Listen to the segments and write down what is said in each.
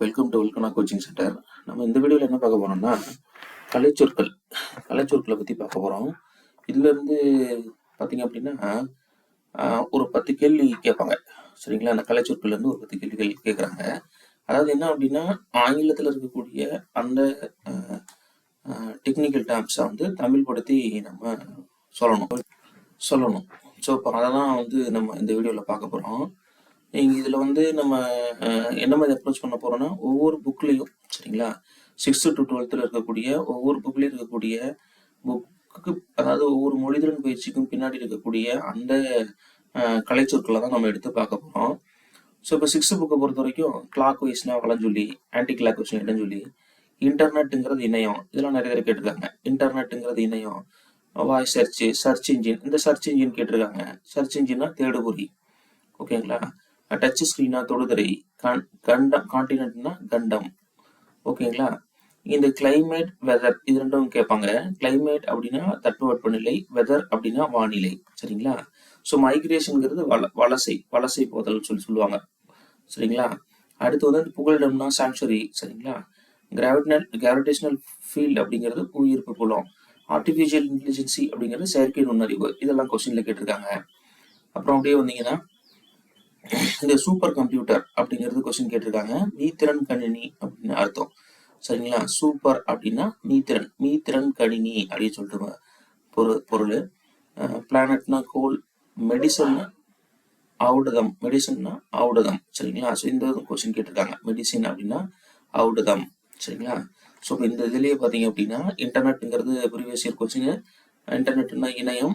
Welcome to வெல்கனா coaching centre நம்ம இந்த வீடியோவில் என்ன பார்க்க போகிறோம்னா கலைச்சொற்கள். கலைச்சொற்களை பற்றி பார்க்க போகிறோம் இதுலேருந்து பார்த்தீங்க அப்படின்னா ஒரு பத்து கேள்வி கேட்பாங்க. சரிங்களா? அந்த கலைச்சொற்கள்லேருந்து ஒரு பத்து கேள்விகள் கேட்குறாங்க அதாவது என்ன அப்படின்னா ஆங்கிலத்தில் இருக்கக்கூடிய அந்த டெக்னிக்கல் டேர்ம்ஸை வந்து தமிழ் படுத்தி நம்ம சொல்லணும். சொல்லணும். ஸோ இப்போ அதை தான் வந்து நம்ம இந்த வீடியோவில் பார்க்க போகிறோம் இதில் வந்து நம்ம என்ன மாதிரி அப்ரோச் பண்ண போகிறோம்னா ஒவ்வொரு புக்லேயும் சரிங்களா? சிக்ஸ்த்து டு டுவெல்த்தில் இருக்கக்கூடிய ஒவ்வொரு புக்லேயும் இருக்கக்கூடிய புக்கு அதாவது ஒவ்வொரு மொழிதிறன் பயிற்சிக்கும் பின்னாடி இருக்கக்கூடிய அந்த கலைச்சொற்களை தான் நம்ம எடுத்து பார்க்க போகிறோம் ஸோ இப்போ சிக்ஸ்த்து புக்கை பொறுத்த வரைக்கும் கிளாக் வைஸ்னா வளஞ்சொல்லி ஆன்டி கிளாக் வைஸ்னா இடஞ்சொல்லி இன்டர்நெட்டுங்கிறது இணையம் இதெல்லாம் நிறைய பேர் கேட்டிருக்காங்க. இன்டர்நெட்டுங்கிறது இணையம் வாய்ஸ் சர்ச் சர்ச் இன்ஜின் இந்த சர்ச் இன்ஜின் கேட்டிருக்காங்க. சர்ச் இன்ஜின்னா தேடுபொறி ஓகேங்களா? டச் ஸ்க்ரீனா தொடுதிரை கண்டம் காண்டினென்ட்னா கண்டம். ஓகேங்களா இந்த கிளைமேட் வெதர் இது ரெண்டும் கேட்பாங்க. கிளைமேட் அப்படின்னா தட்பவெப்பநிலை வெதர் அப்படின்னா வானிலை. சரிங்களா? ஸோ மைக்ரேஷனுங்கிறது வல வலசை வலசை போதல் சொல்லி சொல்லுவாங்க. சரிங்களா? அடுத்து வந்து புகலிடம்னா சாங்சுரி சரிங்களா? கிராவிட்னல் கிராவிடேஷனல் ஃபீல்டு அப்படிங்கிறது புவியீர்ப்பு புலம். ஆர்டிஃபிஷியல் இன்டெலிஜென்சி அப்படிங்கிறது செயற்கை நுண்ணறிவு. இதெல்லாம் கொஸ்டின்ல கேட்டிருக்காங்க. அப்புறம் அப்படியே வந்தீங்கன்னா இந்த சூப்பர் கம்ப்யூட்டர் அப்படிங்கிறது கொஸ்டின் கேட்டிருக்காங்க. மீத்திறன் கணினி அப்படின்னு அர்த்தம். சரிங்களா? சூப்பர் அப்படின்னா மீத்திறன் மீத்திறன் கணினி அப்படின்னு சொல்லிட்டு பொருள். பொருள் பிளானட்னா கோல் மெடிசன்னா ஔடதம். மெடிசன்னா ஔடதம். சரிங்களா? ஸோ இந்த கொஸ்டின் கேட்டிருக்காங்க. மெடிசின் அப்படின்னா ஔடதம். சரிங்களா? ஸோ இப்போ இந்த இதுலேயே பார்த்தீங்க அப்படின்னா இன்டர்நெட்டுங்கிறது ப்ரீவியஸ் இயர் கொஸ்டின் இன்டர்நெட்னா இணையம்.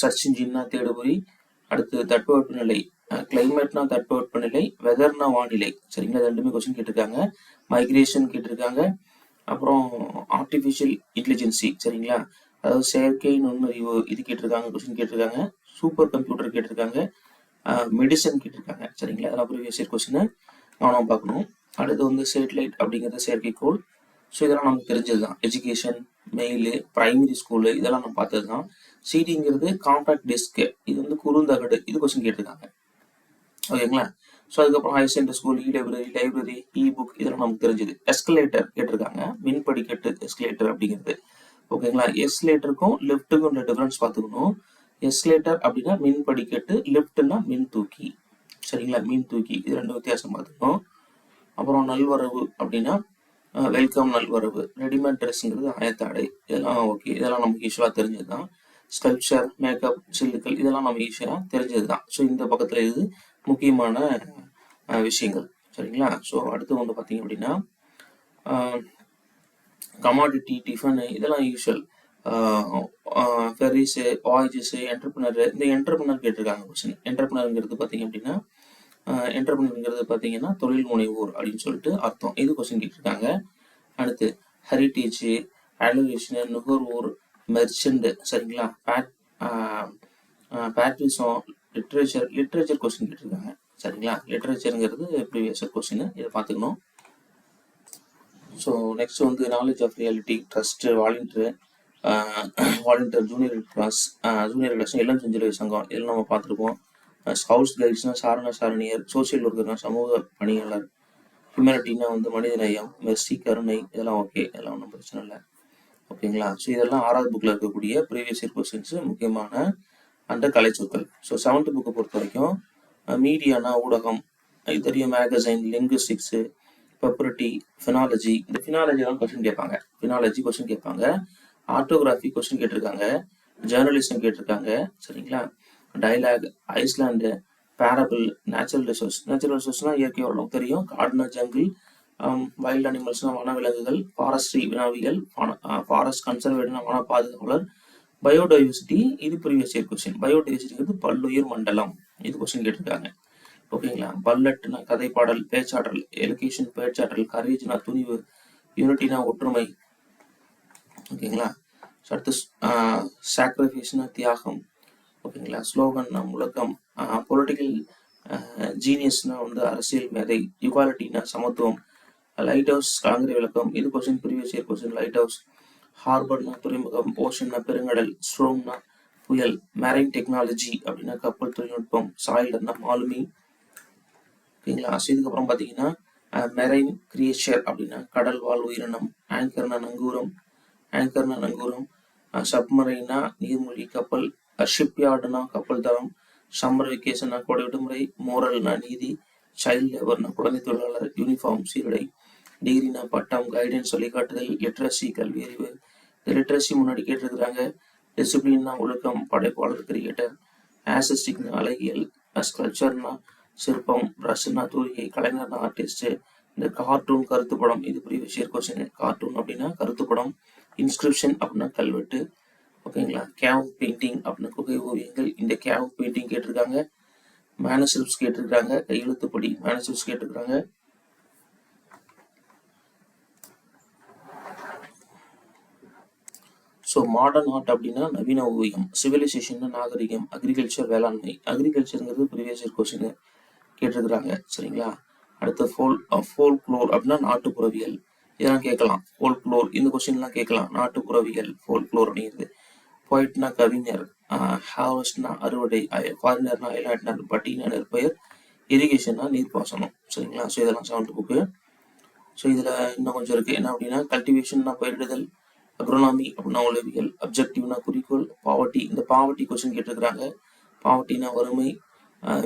சர்ச் இன்ஜின்னா தேடுபொறி அடுத்து தட்பவெப்பநிலை கிளைமேட்னா தட்பவெப்பநிலை வெதர்னா வானிலை. சரிங்களா? இது ரெண்டுமே கொஸ்டின் கேட்டிருக்காங்க. மைக்ரேஷன் கேட்டிருக்காங்க. அப்புறம் ஆர்டிஃபிஷியல் இன்டெலிஜென்சி சரிங்களா? அதாவது செயற்கை நுண்ணறிவு இது கேட்டிருக்காங்க கொஸ்டின் கேட்டிருக்காங்க. சூப்பர் கம்ப்யூட்டர் கேட்டிருக்காங்க. மெடிசன் கேட்டிருக்காங்க சரிங்களா? அதெல்லாம் ப்ரீவியஸ் இயர் கொஸ்டின் கவனம் பார்க்கணும். அடுத்து வந்து சேட்டலைட் அப்படிங்கிறது செயற்கைக்கோள். ஸோ இதெல்லாம் நமக்கு தெரிஞ்சது தான் எஜுகேஷன் மெயிலு பிரைமரி ஸ்கூலு இதெல்லாம் நம்ம பார்த்தது தான் சிடிங்கிறது காம்பாக்ட் டிஸ்க்கு இது வந்து குறுந்தகடு இது கொஸ்டின் கேட்டிருக்காங்க. ஓகேங்களா? ஸோ அதுக்கப்புறம் higher secondary school e library library e book இதெல்லாம் நமக்கு தெரிஞ்சது. எஸ்கலேட்டர் கேட்டிருக்காங்க. மின் படிக்கட்டு எஸ்கலேட்டர் அப்படிங்கிறது. ஓகேங்களா? எஸ்கலேட்டருக்கும் லிஃப்ட்டுக்கும் உள்ள டிஃபரன்ஸ் பார்த்துக்கணும். எஸ்கலேட்டர் அப்படின்னா மின் படிக்கட்டு லிஃப்ட்னா மின் தூக்கி. சரிங்களா? மின் தூக்கி. இது ரெண்டு வித்தியாசம் பார்த்துக்கணும். அப்புறம் நல்வரவு அப்படின்னா வெல்கம் நல்வரவு. ரெடிமேட் ட்ரெஸ்ஸுங்கிறது ஆயத்தாடை இதெல்லாம் ஓகே இதெல்லாம் நமக்கு ஈஸியாக தெரிஞ்சது தான் ஸ்கல்ப்சர் மேக்கப் சில்லுக்கள் இதெல்லாம் நம்ம ஈஸியாக தெரிஞ்சது தான் ஸோ இந்த பக்கத்தில் இது முக்கியமான விஷயங்கள். சரிங்களா? ஸோ அடுத்து வந்து பார்த்தீங்க அப்படின்னா கமாடிட்டி டிஃபனு இதெல்லாம் யூஷுவல் ஃபெரிஸு வாய்ஜஸு என்டர்பிரினரு இந்த என்டர்பிரினர் கேட்டிருக்காங்க கொஸ்டின் என்டர்பிரினருங்கிறது பார்த்தீங்க அப்படின்னா என்டர்பிரினர்ங்கிறது பார்த்தீங்கன்னா தொழில் முனைவோர் அப்படின்னு சொல்லிட்டு அர்த்தம். இது கொஸ்டின் கேட்டிருக்காங்க. அடுத்து ஹெரிட்டேஜ் அலோவேஷன் நுகர்வோர் மெர்ச்சண்ட் சரிங்களா? Bad patriotism literature literature question கேட்டிருக்காங்க. சரிங்களா? லிட்ரேச்சருங்கிறது ப்ரீவியஸ் கொஸ்டின் இதை பார்த்துக்கணும். ஸோ நெக்ஸ்ட் வந்து knowledge of reality trust volunteer volunteer junior class junior class எல்லாம் செஞ்சிலுவை சங்கம். இதெல்லாம் நம்ம பார்த்துருப்போம். ஸ்கவுட்ஸ் கைட்ஸ்னா சாரண சாரணியர் சோசியல் ஒர்க்கர்னா சமூக பணியாளர் ஹியூமனிட்டினா வந்து மனிதநேயம் மெர்சி கருணை இதெல்லாம் ஓகே இதெல்லாம் ஒன்றும் பிரச்சனை இல்லை. ஓகேங்களா? ஸோ இதெல்லாம் ஆறாவது புக்கில் இருக்கக்கூடிய ப்ரீவியஸ் இயர் கொஸ்டின்ஸ் முக்கியமான அந்த கலைச்சொற்கள் ஸோ செவன்த் புக்கை பொறுத்த வரைக்கும் மீடியானா ஊடகம் இது தெரியும் மேகசைன் லிங்குஸ்டிக்ஸு பெப்பரிட்டி ஃபினாலஜி இந்த ஃபினாலஜிலாம் கொஸ்டின் கேட்பாங்க. ஃபினாலஜி கொஸ்டின் கேட்பாங்க. ஆட்டோகிராஃபி கொஸ்டின் கேட்டிருக்காங்க. ஜேர்னலிசம் கேட்டிருக்காங்க. சரிங்களா? Dialogue island parable natural resource natural ரிசோர்ஸ்னால் இயற்கை ஓரளவுக்கு தெரியும். கார்டனர் ஜங்கிள் வைல்ட் அனிமல்ஸ்னால் வனவிலங்குகள் ஃபாரஸ்ட்ரி வினாவிகள் ஃபாரஸ்ட் கன்சர்வேட்டர்னா வன uh, பாதுகாவலர் பயோடைவர்சிட்டி இது ப்ரீவியஸ் இயர் கொஸ்டின் பயோடைவர்சிட்டிங்கிறது பல்லுயிர் மண்டலம். இது கொஸ்டின் கேட்டிருக்காங்க. ஓகேங்களா? பல்லட்னா கதைப்பாடல் பேச்சாற்றல் எலகேஷன் பேச்சாற்றல் கரேஜ்னா துணிவு யூனிட்டினா ஒற்றுமை. ஓகேங்களா? அடுத்து uh, சாக்ரிஃபைஸ்னா தியாகம். ஓகேங்களா? ஸ்லோகன்னா முழக்கம். பொலிட்டிக்கல் ஜீனியஸ்னா வந்து அரசியல் மேதை ஈக்வாலிட்டினா சமத்துவம் லைட் ஹவுஸ் கலங்கரை விளக்கம் இது question previous year question light house ஹார்பர்னா துறைமுகம் ஓஷன்னா பெருங்கடல் ஸ்ட்ரோம்னா புயல் மேரைன் டெக்னாலஜி அப்படின்னா கப்பல் தொழில்நுட்பம் சாயில்னா மாலுமி. ஓகேங்களா? ஸோ இதுக்கப்புறம் பார்த்தீங்கன்னா மெரைன் கிரியேச்சர் அப்படின்னா கடல் வாழ் உயிரினம் ஆங்கர்னா நங்கூரம் ஆங்கர்னா நங்கூரம் சப்மரைனா நீர்மூழ்கி கப்பல் ஷிப்யார்டுனா கப்பல் தரம் சம்மர் வெக்கேஷன்னா கோடை விடுமுறை மோரல்னா நீதி சைல்டு லேபர்னா குழந்தை தொழிலாளர் யூனிஃபார்ம் சீருடை டிகிரினா பட்டம் கைடன்ஸ் வழிகாட்டுதல் லிட்ரஸி கல்வி அறிவு இந்த லிட்ரஸி முன்னாடி கேட்டிருக்கிறாங்க டிசிப்ளின்னா ஒழுக்கம் படைப்பாளர் கிரிக்கெட்டர் ஆசிஸ்டிக்னா அழகியல் ஸ்கல்ச்சர்னா சிற்பம் ப்ரஷ்னா தூரிகை கலைஞர்னா ஆர்டிஸ்ட் இந்த கார்ட்டூன் கருத்து படம் இது ப்ரீவியஸ் இயர் கொஸ்டின் கார்ட்டூன் அப்படின்னா கருத்து படம் இன்ஸ்கிரிப்ஷன் அப்படின்னா கல்வெட்டு ஓகேங்களா? கேவ் பெயிண்டிங் அப்படின்னு குகை ஓவியங்கள் இந்த கேவ் பெயிண்டிங் கேட்டிருக்காங்க. மேனஸ்கிரிப்ட்ஸ் கேட்டிருக்காங்க. கையெழுத்துப்படி மேனஸ்கிரிப்ட்ஸ் கேட்டிருக்காங்க. ஸோ மாடர்ன் ஆர்ட் அப்படின்னா நவீன ஓவியம் சிவிலைசேஷன் நாகரிகம் அக்ரிகல்ச்சர் வேளாண்மை. அக்ரிகல்ச்சருங்கிறது ப்ரீவியஸ் இயர் கொஸ்டின் கேட்டிருக்கிறாங்க. சரிங்களா? அடுத்து ஃபோல் ஃபோல் குளோர் அப்படின்னா நாட்டுப்புறவியல். இதெல்லாம் கேட்கலாம். ஃபோல் குளோர் இந்த கொஸ்டின்லாம் கேட்கலாம். நாட்டுப்புறவியல் ஃபோல் குளோர் அப்படிங்கிறது. போயிட்னா கவிஞர் ஹார்வெஸ்ட்னா அறுவடை ஃபாரினர்னா ஐலாட்னர் பட்டினா நெற்பயிர் இரிகேஷன்னா நீர்ப்பாசனம். சரிங்களா? ஸோ இதெல்லாம் செவன்த் புக்கு ஸோ இதில் இன்னும் கொஞ்சம் இருக்குது என்ன அப்படின்னா கல்டிவேஷன்னா பயிரிடுதல் அக்ரோனாமி அப்படின்னா உளவியல் அப்ஜெக்டிவ்னா குறிக்கோள் பாவர்ட்டி இந்த பாவர்ட்டி கொஸ்டின் கேட்டிருக்கிறாங்க. பாவர்ட்டினா வறுமை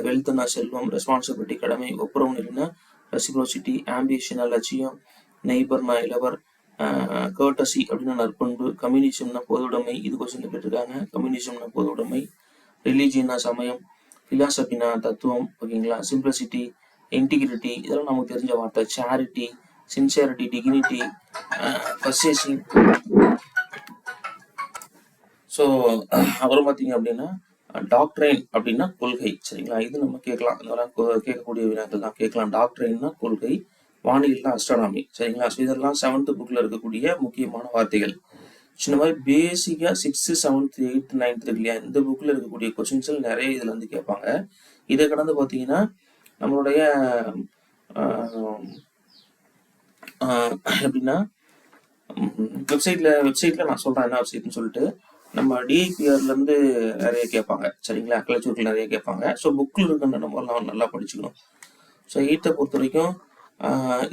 வெல்த்னா செல்வம் ரெஸ்பான்சிபிலிட்டி கடமை ஒப்புரவு நிலைனா ரெசிப்ரோசிட்டி ஆம்பிஷனா லட்சியம் நெய்பர்னா இளவர் கேர்டசி அப்படின்னா நற்பண்பு கம்யூனிசம்னா பொதுவுடைமை இது கொஸ்டின் கேட்டிருக்காங்க. கம்யூனிசம்னா பொதுவுடைமை ரிலீஜியனா சமயம் பிலாசபினா தத்துவம் ஓகேங்களா? சிம்பிளிசிட்டி இன்டிகிரிட்டி இதெல்லாம் நமக்கு தெரிஞ்ச வார்த்தை. Charity sincerity dignity purchasing so அப்புறம் பார்த்தீங்க அப்படின்னா டாக்ட்ரைன் அப்படின்னா கொள்கை. சரிங்களா? இது நம்ம கேட்கலாம். இதெல்லாம் கேட்கக்கூடிய வினாக்கள் தான் கேட்கலாம் டாக்ட்ரைன்னா கொள்கை. வானிலை தான் அஸ்ட்ரானாமி சரிங்களா? ஸோ இதெல்லாம் செவன்த் புக்கில் இருக்கக்கூடிய முக்கியமான வார்த்தைகள். ஸோ இந்த மாதிரி பேசிக்காக சிக்ஸ்த்து செவன்த் எயித்து நைன்த் இருக்கு இல்லையா? இந்த புக்கில் இருக்கக்கூடிய கொஸ்டின்ஸ் நிறைய இதில் வந்து கேட்பாங்க. இதை கடந்து பார்த்தீங்கன்னா நம்மளுடைய எப்படின்னா வெப்சைட்ல வெப்சைட்ல நான் சொல்றேன் என்ன வெப்சைட்னு சொல்லிட்டு நம்ம டிஐபிஆர்லேருந்து நிறைய கேட்பாங்க. சரிங்களா? கலைச்சூர்கள் நிறைய கேட்பாங்க. ஸோ புக்கில் இருக்கிற நம்ம நல்லா படிச்சுக்கணும். ஸோ எயித்தை பொறுத்த வரைக்கும்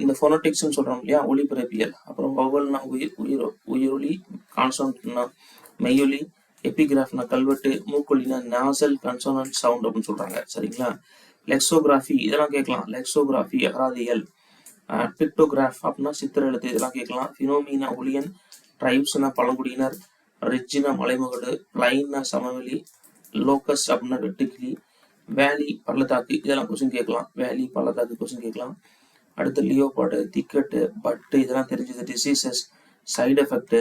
இந்த ஃபோனோட்டிக்ஸ்னு சொல்கிறோம் இல்லையா? ஒளிபிறப்பியல் அப்புறம் வவல்னா உயிர் உயிர் உயிரொலி கான்சோனட்னா மெய்யொலி எபிகிராஃப்னா கல்வெட்டு மூக்கொலினா நாசல் கன்சோனன்ட் சவுண்ட் அப்படின்னு சொல்கிறாங்க சரிங்களா? லெக்ஸோகிராஃபி இதெல்லாம் கேட்கலாம். லெக்ஸோகிராஃபி அகராதியல் பிக்டோகிராஃப் அப்படின்னா சித்திர எழுத்து இதெல்லாம் கேட்கலாம். ஃபினோமினா ஒளியன் ட்ரைப்ஸ்னா பழங்குடியினர் ரிட்ஜினா மலைமகடு லைன்னா சமவெளி லோக்கஸ் அப்படின்னா வெட்டுக்கிளி வேலி பள்ளத்தாக்கு இதெல்லாம் கொஸ்டின் கேட்கலாம். வேலி பள்ளத்தாக்கு கொஸ்டின் கேட்கலாம். அடுத்து லியோபாடு திக்கெட்டு பட்டு இதெல்லாம் தெரிஞ்சது. டிசீசஸ் சைடு எஃபெக்ட்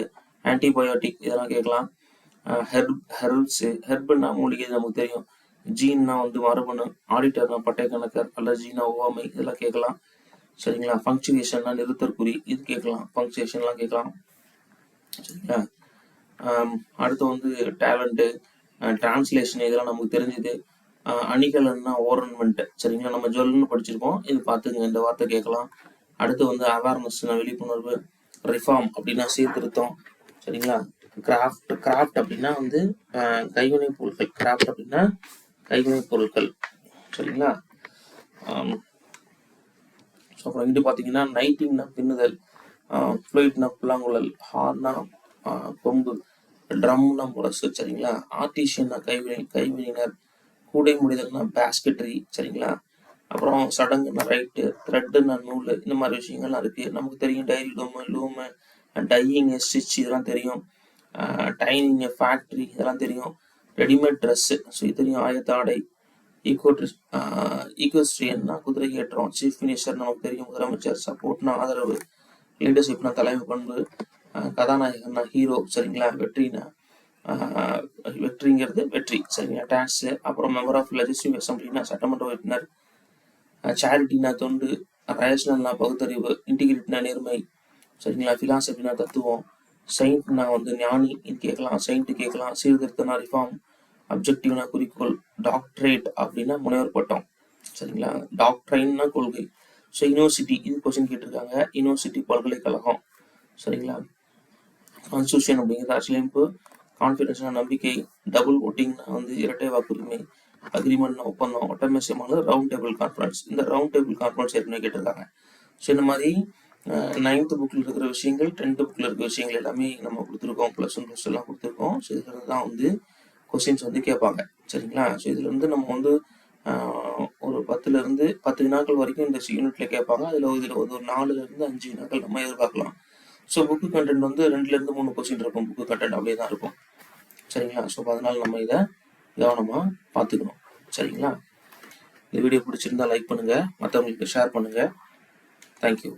ஆன்டிபயோட்டிக் இதெல்லாம் கேட்கலாம். ஹெர்ப் ஹெர்ப்ஸு ஹெர்ப்னா மூலிகை நமக்கு தெரியும். ஜீன்னா வந்து மரபணு ஆடிட்டர்னா பட்டை கணக்கர் அலர்ஜினா ஓவாமை இதெல்லாம் கேட்கலாம். சரிங்களா? பங்க்சுவேஷன்னா நிறுத்தற்குறி இது கேட்கலாம். பங்க்சுவேஷன்லாம் கேட்கலாம். சரிங்களா? அடுத்து வந்து டேலண்ட்டு டிரான்ஸ்லேஷன் இதெல்லாம் நமக்கு தெரிஞ்சது. அணிகலன்னா ஓரன்மெண்ட் சரிங்களா? நம்ம ஜொல்லுன்னு படிச்சிருக்கோம். இது பார்த்துங்க இந்த வார்த்தை கேட்கலாம். அடுத்து வந்து அவேர்னஸ்னா விழிப்புணர்வு ரிஃபார்ம் அப்படின்னா சீர்திருத்தம். சரிங்களா? கிராஃப்ட் கிராஃப்ட் அப்படின்னா வந்து கைவினை பொருட்கள். கிராஃப்ட் அப்படின்னா கைவினை பொருட்கள். சரிங்களா? ஸோ அப்புறம் இங்கிட்டு பார்த்தீங்கன்னா நைட்டிங்னா பின்னுதல். ஃப்ளூயிட்னா புல்லாங்குழல். ஹார்னா கொம்பு. ட்ரம்னா முரசு. சரிங்களா? ஆர்டிஷியன்னா கைவினை கைவினைஞர். கூடை முடிதல்னா பேஸ்கெட்ரி சரிங்களா? அப்புறம் சடங்குனா ரைட்டு த்ரெட்டுன்னா நூல் இந்த மாதிரி விஷயங்கள்லாம் இருக்குது நமக்கு தெரியும் diary loom loom dyeing stitch இதெல்லாம் தெரியும். டைனிங் ஃபேக்ட்ரி இதெல்லாம் தெரியும். ரெடிமேட் ட்ரெஸ்ஸு ஸோ இது தெரியும். ஆயத்தாடை ஈகோ ட்ரெஸ் ஈகோஸ்ட்ரியன்னா குதிரை ஏற்றம் சீஃப் மினிஸ்டர் நமக்கு தெரியும். முதலமைச்சர் சப்போர்ட்னா ஆதரவு. லீடர்ஷிப்னா தலைமை பண்பு. கதாநாயகன்னா ஹீரோ சரிங்களா? வெற்றினா. வெற்றிங்கிறது வெற்றி. சரிங்களா? டான்ஸ் அப்புறம் மெம்பர் ஆஃப் லெஜிஸ்லேட்டிவ் அசம்பிளினா சட்டமன்ற உறுப்பினர் சேரிட்டினா தொண்டு ரயஸ்னா பகுத்தறிவு இன்டிகிரிட்டினா நேர்மை சரிங்களா? ஃபிலாசபினா தத்துவம் செயின்ட்னா வந்து ஞானி இது கேட்கலாம். செயின்ட் கேட்கலாம். சீர்திருத்தனா ரிஃபார்ம் அப்ஜெக்டிவ்னா குறிக்கோள் டாக்டரேட் அப்படின்னா முனைவர் பட்டம் சரிங்களா? டாக்டரைன்னா கொள்கை. ஸோ யூனிவர்சிட்டி இது கொஸ்டின் கேட்டிருக்காங்க. யூனிவர்சிட்டி பல்கலைக்கழகம் சரிங்களா? கான்ஸ்டியூஷன் அப்படிங்கிறது அரசியலமைப்பு கான்ஃபிடன்ஸ்னா நம்பிக்கை டபுள் ஓட்டிங்னா வந்து இரட்டை வாக்குரிமை அக்ரிமெண்ட்னா ஒப்பந்தம் ஒட்டமேசியமானது ரவுண்ட் டேபிள் கான்ஃபரன்ஸ் இந்த ரவுண்ட் டேபிள் கான்ஃபரன்ஸ் ஏற்கனவே கேட்டிருக்காங்க. ஸோ இந்த மாதிரி நைன்த்து புக்கில் இருக்கிற விஷயங்கள் டென்த்து புக்கில் இருக்கிற விஷயங்கள் எல்லாமே நம்ம கொடுத்துருக்கோம். ப்ளஸ் ஒன் ப்ளஸ் எல்லாம் கொடுத்துருக்கோம். ஸோ இதில் தான் வந்து கொஸ்டின்ஸ் வந்து கேட்பாங்க. சரிங்களா? ஸோ இதில் வந்து நம்ம வந்து ஒரு பத்துலேருந்து பத்து வினாக்கள் வரைக்கும் இந்த யூனிட்ல கேட்பாங்க. அதில் இதில் ஒரு நாலுலேருந்து அஞ்சு வினாக்கள் நம்ம எதிர்பார்க்கலாம். ஸோ புக்கு கண்டென்ட் வந்து ரெண்டுலேருந்து மூணு கொஸ்டின் இருக்கும். புக்கு கண்டென்ட் அப்படியே தான் இருக்கும். சரிங்களா? ஸோ அதனால் நம்ம இதை கவனமாக பார்த்துக்கணும். சரிங்களா? இந்த வீடியோ பிடிச்சிருந்தா லைக் பண்ணுங்கள் மற்றவங்களுக்கு ஷேர் பண்ணுங்கள் தேங்க்யூ